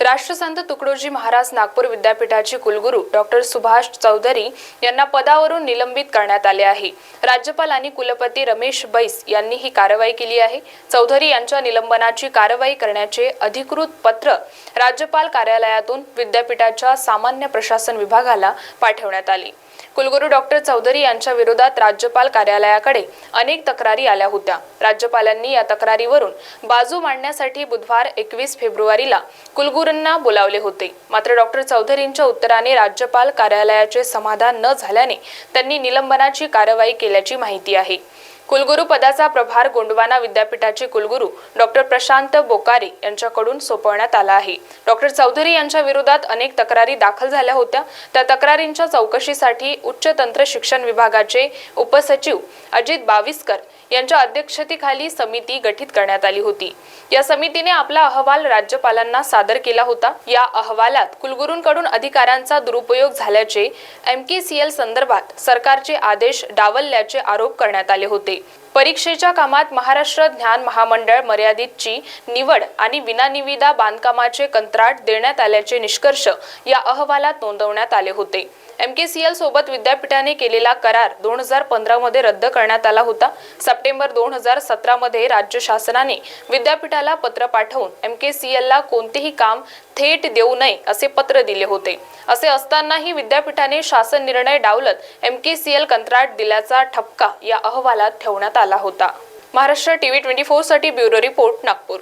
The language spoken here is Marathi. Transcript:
राष्ट्रसंत तुकडोजी महाराज नागपूर विद्यापीठाचे कुलगुरू डॉक्टर सुभाष चौधरी यांना पदावरून निलंबित करण्यात आले आहे. राज्यपाल आणि कुलपती रमेश बैस यांनी ही कारवाई केली आहे. चौधरी यांच्या निलंबनाची कारवाई करण्याचे अधिकृत पत्र राज्यपाल कार्यालयातून विद्यापीठाच्या सामान्य प्रशासन विभागाला पाठवण्यात आले. कुलगुरू डॉक्टर चौधरी यांच्या विरोधात राज्यपाल कार्यालयाकडे अनेक तक्रारी आल्या होत्या. राज्यपालांनी या तक्रारीवरून बाजू मांडण्यासाठी बुधवार एकवीस फेब्रुवारीला कुलगुरूंना बोलावले होते. मात्र डॉक्टर चौधरींच्या उत्तराने राज्यपाल कार्यालयाचे समाधान न झाल्याने त्यांनी निलंबनाची कारवाई केल्याची माहिती आहे. कुलगुरू पदाचा प्रभार गोंडवाना विद्यापीठाचे कुलगुरू डॉक्टर प्रशांत बोकारे यांच्याकडून सोपवण्यात आला आहे. डॉक्टर चौधरी यांच्या विरोधात अनेक तक्रारी दाखल झाल्या होत्या. त्या तक्रारींच्या चौकशीसाठी उच्च तंत्र शिक्षण विभागाचे उपसचिव अजित बाविस्कर यांच्या अध्यक्षतेखाली समिती गठीत करण्यात आली होती. या समितीने आपला अहवाल राज्यपालांना सादर केला होता. या अहवालात कुलगुरूंकडून अधिकारांचा दुरुपयोग झाल्याचे एमकेसीएल संदर्भात सरकारचे आदेश डावलल्याचे आरोप करण्यात आले होते. परीक्षेच्या कामात महाराष्ट्र ज्ञान महामंडळ मर्यादितची निवड आणि विनानिविदा बांधकामाचे कंत्राट देण्यात आल्याचे निष्कर्ष या अहवालात नोंदवण्यात आले होते. एमकेसीएल सोबत विद्यापीठाने केलेला करार दोन हजार पंधरामध्ये रद्द करण्यात आला होता. सप्टेंबर दोन हजार सतरामध्ये राज्य शासनाने विद्यापीठाला पत्र पाठवून एमकेसीएल ला कोणतेही काम थेट देऊ नये असे पत्र दिले होते. असे असतानाही विद्यापीठाने शासन निर्णय डावलत एमकेसीएल कंत्राट दिल्याचा ठपका या अहवालात ठेवण्यात आला होता. महाराष्ट्र टीव्ही ट्वेंटी फोरसाठी ब्युरो रिपोर्ट नागपूर.